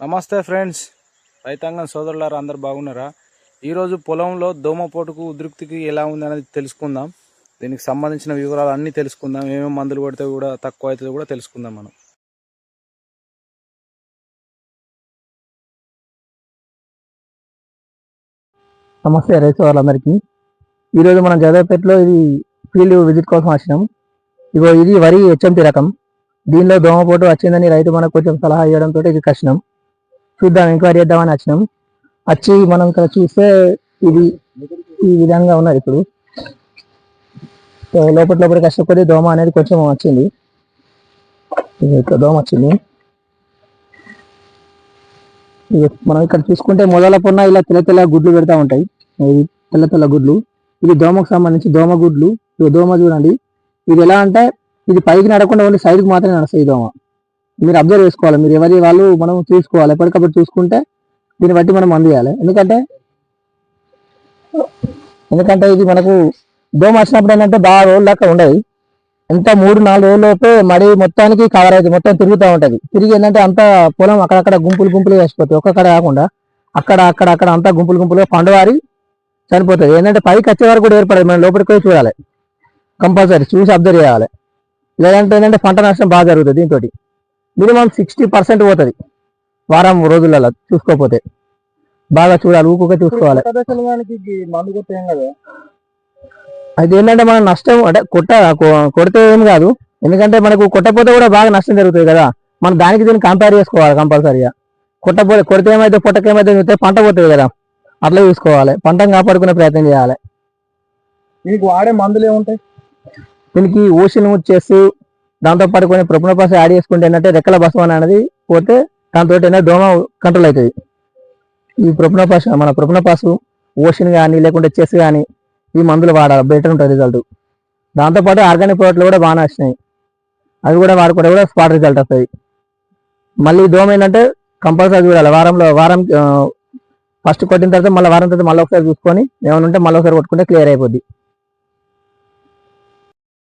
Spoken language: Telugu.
నమస్తే ఫ్రెండ్స్. రైతాంగం సోదరులారా అందరు బాగున్నారా? ఈరోజు పొలంలో దోమపోటుకు ఉద్రిక్తికి ఎలా ఉంది అనేది తెలుసుకుందాం. దీనికి సంబంధించిన వివరాలు అన్నీ తెలుసుకుందాం. ఏమేమి మందులు కొడితే కూడా తక్కువ అవుతుందో కూడా తెలుసుకుందాం మనం. నమస్తే రైతు వాళ్ళందరికీ ఈరోజు మనం జగదేపేటలో ఇది ఫీల్డ్ విజిట్ కోసం వచ్చినాం. ఇగో ఇది వరి హెచ్ఎంపి రకం. దీనిలో దోమపోటు వచ్చిందని రైతు మనకు కొంచెం సలహా ఇవ్వడంతో ఇది కష్టం చూద్దాం ఎంక్వైరీ చేద్దామని వచ్చినాం. వచ్చి మనం ఇక్కడ చూస్తే ఇది ఈ విధంగా ఉన్నది ఇప్పుడు. లోపల లోపల కష్టపడి దోమ అనేది కొంచెం వచ్చింది. ఇది ఇక్కడ దోమ వచ్చింది. మనం ఇక్కడ చూసుకుంటే మొదల పొన్న ఇలా తెల్ల తెల్ల గుడ్లు పెడతా ఉంటాయి. తెల్ల తెల్ల గుడ్లు. ఇది దోమకు సంబంధించి దోమ గుడ్లు. ఇది దోమ చూడండి. ఇది ఎలా అంటే ఇది పైకి నడకుండా ఓన్లీ సైడ్కి మాత్రమే నడుస్తాయి దోమ. మీరు అబ్జర్వ్ చేసుకోవాలి. మీరు ఎవరి వాళ్ళు మనం చూసుకోవాలి. ఎప్పటికప్పుడు చూసుకుంటే దీన్ని బట్టి మనం అందియాలి. ఎందుకంటే ఎందుకంటే ఇది మనకు దోమ వచ్చినప్పుడు ఏంటంటే బాగా రోజులు దాకా ఉండదు. ఎంత మూడు నాలుగు రోజులలోపే మడి మొత్తానికి కవర్ అవుతుంది. మొత్తం తిరుగుతూ ఉంటుంది. తిరిగి ఏంటంటే అంత పొలం అక్కడక్కడ గుంపులు గుంపులు వేసిపోతాయి. ఒక్కక్కడ కాకుండా అక్కడ అక్కడ అక్కడ అంతా గుంపులు గుంపులుగా పండువారి చనిపోతుంది ఏంటంటే పైకి వచ్చే వరకు కూడా ఏర్పడదు. మనం లోపలికి పోయి చూడాలి. కంపల్సరీ చూసి అబ్జర్వ్ చేయాలి. లేదంటే ఏంటంటే పంట నష్టం బాగా జరుగుతుంది దీంతో మినిమం సిక్స్టీ పర్సెంట్ పోతుంది. వారం రోజులలో చూసుకోకపోతే. బాగా చూడాలి ఊకుగా చూసుకోవాలి. అది ఏంటంటే మనం నష్టం అంటే కొట్ట కొడితే ఏం కాదు. ఎందుకంటే మనకు కొట్టపోతే కూడా బాగా నష్టం జరుగుతుంది కదా. మనం దానికి దీన్ని కంపేర్ చేసుకోవాలి కంపల్సరీగా కొట్టపోతే కొడితే ఏమైతే పొట్టకి ఏమైతే చూస్తే పంట పోతుంది కదా. అట్లా చూసుకోవాలి. పంటను కాపాడుకునే ప్రయత్నం చేయాలి. మీకు వాడే మందులు ఏముంటాయి? దీనికి ఓషన్ వచ్చేసి దాంతో పాటు కొన్ని ప్రొపనపాస్ యాడ్ చేసుకుంటే ఏంటంటే రెక్కల బసవన అనేది పోతే దాంతో ఏంటంటే దోమ కంట్రోల్ అవుతుంది. ఈ ప్రొపనపాస్ మన ప్రొపనపాసు ఓషన్ కానీ లేకుంటే చెస్ కానీ ఈ మందులు వాడాలి బెటర్ ఉంటుంది రిజల్ట్ దాంతోపాటు ఆర్గానిక్ ప్రోడక్ట్లు కూడా బాగానే వచ్చినాయి. అవి కూడా వాడుకుంటే కూడా స్పాట్ రిజల్ట్ వస్తాయి. మళ్ళీ దోమ ఏంటంటే కంపల్సరీ చూడాలి. వారంలో వారం ఫస్ట్ కొట్టిన తర్వాత మళ్ళీ వారం తర్వాత మళ్ళీ ఒకసారి చూసుకొని ఏమైనా ఉంటే మళ్ళీ ఒకసారి కొట్టుకుంటే క్లియర్ అయిపోద్ది.